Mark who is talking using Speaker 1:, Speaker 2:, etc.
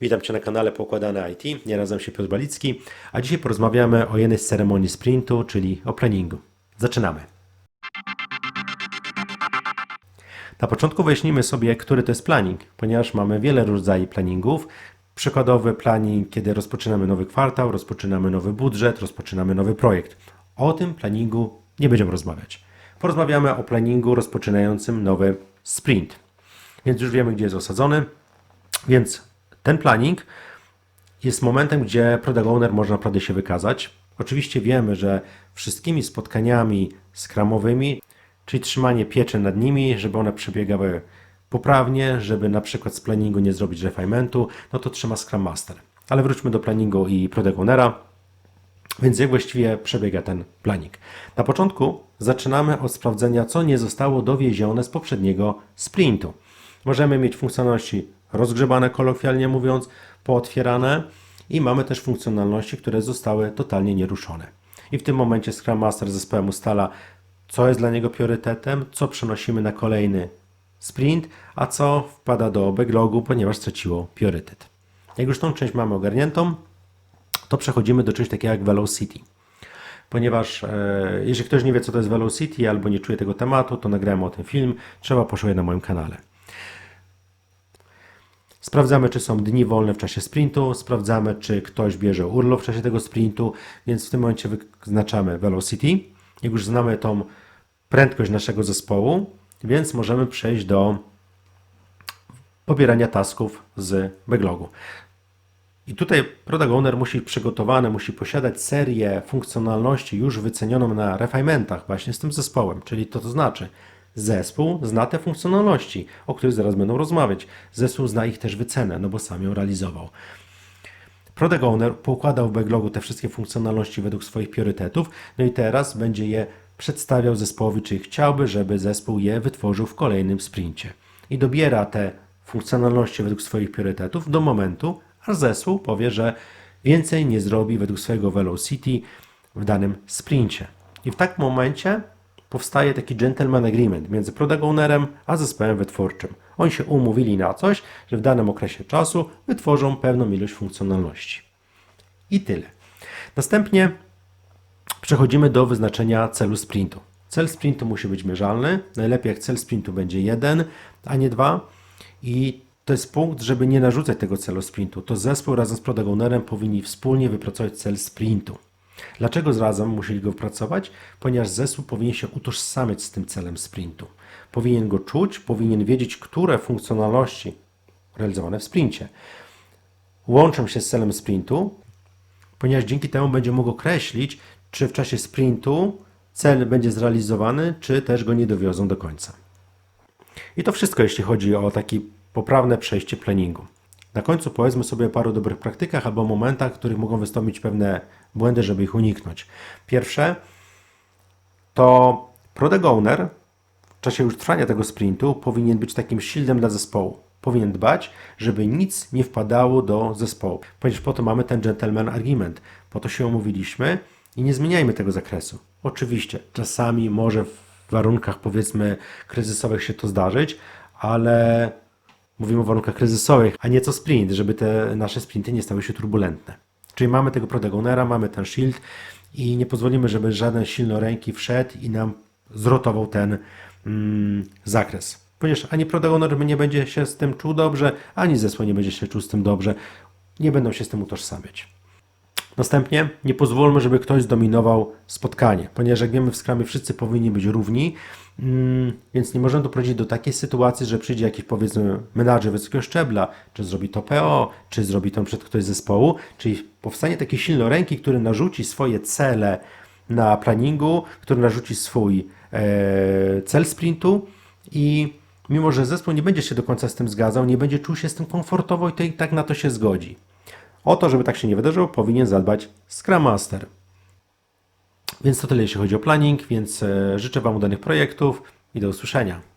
Speaker 1: Witam Cię na kanale Poukładane IT. Ja nazywam się Piotr Balicki, a dzisiaj porozmawiamy o jednej z ceremonii sprintu, czyli o planningu. Zaczynamy. Na początku wyjaśnimy sobie, który to jest planning, ponieważ mamy wiele rodzajów planningów. Przykładowy planning, kiedy rozpoczynamy nowy kwartał, rozpoczynamy nowy budżet, rozpoczynamy nowy projekt. O tym planningu nie będziemy rozmawiać. Porozmawiamy o planningu rozpoczynającym nowy sprint. Więc już wiemy, gdzie jest osadzony. Więc ten planning jest momentem, gdzie product owner może naprawdę się wykazać. Oczywiście wiemy, że wszystkimi spotkaniami skramowymi, czyli trzymanie pieczy nad nimi, żeby one przebiegały poprawnie, żeby na przykład z planningu nie zrobić refinementu, no to trzyma Scrum Master. Ale wróćmy do planningu i product ownera. Więc jak właściwie przebiega ten planning? Na początku zaczynamy od sprawdzenia, co nie zostało dowiezione z poprzedniego sprintu. Możemy mieć funkcjonalności rozgrzebane, kolokwialnie mówiąc, pootwierane i mamy też funkcjonalności, które zostały totalnie nieruszone. I w tym momencie Scrum Master zespołem ustala, co jest dla niego priorytetem, co przenosimy na kolejny sprint, a co wpada do backlogu, ponieważ straciło priorytet. Jak już tą część mamy ogarniętą, to przechodzimy do czegoś takiego jak Velocity. Ponieważ e, jeżeli ktoś nie wie, co to jest Velocity albo nie czuje tego tematu, to nagrałem o tym film, trzeba poszukać na moim kanale. Sprawdzamy, czy są dni wolne w czasie sprintu, sprawdzamy, czy ktoś bierze urlop w czasie tego sprintu, więc w tym momencie wyznaczamy Velocity. Jak już znamy tą prędkość naszego zespołu, więc możemy przejść do pobierania tasków z backlogu. I tutaj product owner musi być przygotowany, musi posiadać serię funkcjonalności już wycenioną na refinementach właśnie z tym zespołem, czyli to to znaczy zespół zna te funkcjonalności, o których zaraz będą rozmawiać. Zespół zna ich też wycenę, no bo sam ją realizował. Product owner poukładał w backlogu te wszystkie funkcjonalności według swoich priorytetów, no i teraz będzie je przedstawiał zespołowi, czy chciałby, żeby zespół je wytworzył w kolejnym sprincie. I dobiera te funkcjonalności według swoich priorytetów do momentu, a zespół powie, że więcej nie zrobi według swojego velocity w danym sprincie. I w takim momencie powstaje taki gentleman agreement między product ownerem a zespołem wytwórczym. Oni się umówili na coś, że w danym okresie czasu wytworzą pewną ilość funkcjonalności. I tyle. Następnie przechodzimy do wyznaczenia celu sprintu. Cel sprintu musi być mierzalny. Najlepiej jak cel sprintu będzie jeden, a nie dwa. I to jest punkt, żeby nie narzucać tego celu sprintu. To zespół razem z product ownerem powinni wspólnie wypracować cel sprintu. Dlaczego razem musieli go wypracować? Ponieważ zespół powinien się utożsamiać z tym celem sprintu. Powinien go czuć, powinien wiedzieć, które funkcjonalności realizowane w sprincie łączą się z celem sprintu, ponieważ dzięki temu będzie mógł określić, czy w czasie sprintu cel będzie zrealizowany, czy też go nie dowiozą do końca. I to wszystko, jeśli chodzi o takie poprawne przejście planningu. Na końcu powiedzmy sobie o paru dobrych praktykach albo momentach, w których mogą wystąpić pewne błędy, żeby ich uniknąć. Pierwsze to product owner w czasie już trwania tego sprintu powinien być takim shieldem dla zespołu. Powinien dbać, żeby nic nie wpadało do zespołu, ponieważ po to mamy ten gentleman argument. Po to się umówiliśmy i nie zmieniajmy tego zakresu. Oczywiście, czasami może w warunkach powiedzmy kryzysowych się to zdarzyć, ale mówimy o warunkach kryzysowych, a nie co sprint, żeby te nasze sprinty nie stały się turbulentne. Czyli mamy tego product ownera, mamy ten shield i nie pozwolimy, żeby żaden silnoręki wszedł i nam zrotował ten mm, zakres. Ponieważ ani product owner nie będzie się z tym czuł dobrze, ani zespół nie będzie się czuł z tym dobrze. Nie będą się z tym utożsamiać. Następnie nie pozwólmy, żeby ktoś zdominował spotkanie, ponieważ jak wiemy w skramie wszyscy powinni być równi, mm, więc nie możemy doprowadzić do takiej sytuacji, że przyjdzie jakiś powiedzmy menadżer wysokiego szczebla, czy zrobi to PO, czy zrobi to przed ktoś z zespołu, czyli powstanie takiej silnoręki, który narzuci swoje cele na planningu, który narzuci swój e, cel sprintu i mimo, że zespół nie będzie się do końca z tym zgadzał, nie będzie czuł się z tym komfortowo i to i tak na to się zgodzi. O to, żeby tak się nie wydarzyło, powinien zadbać Scrum Master. Więc to tyle, jeśli chodzi o planning, więc e, życzę Wam udanych projektów i do usłyszenia.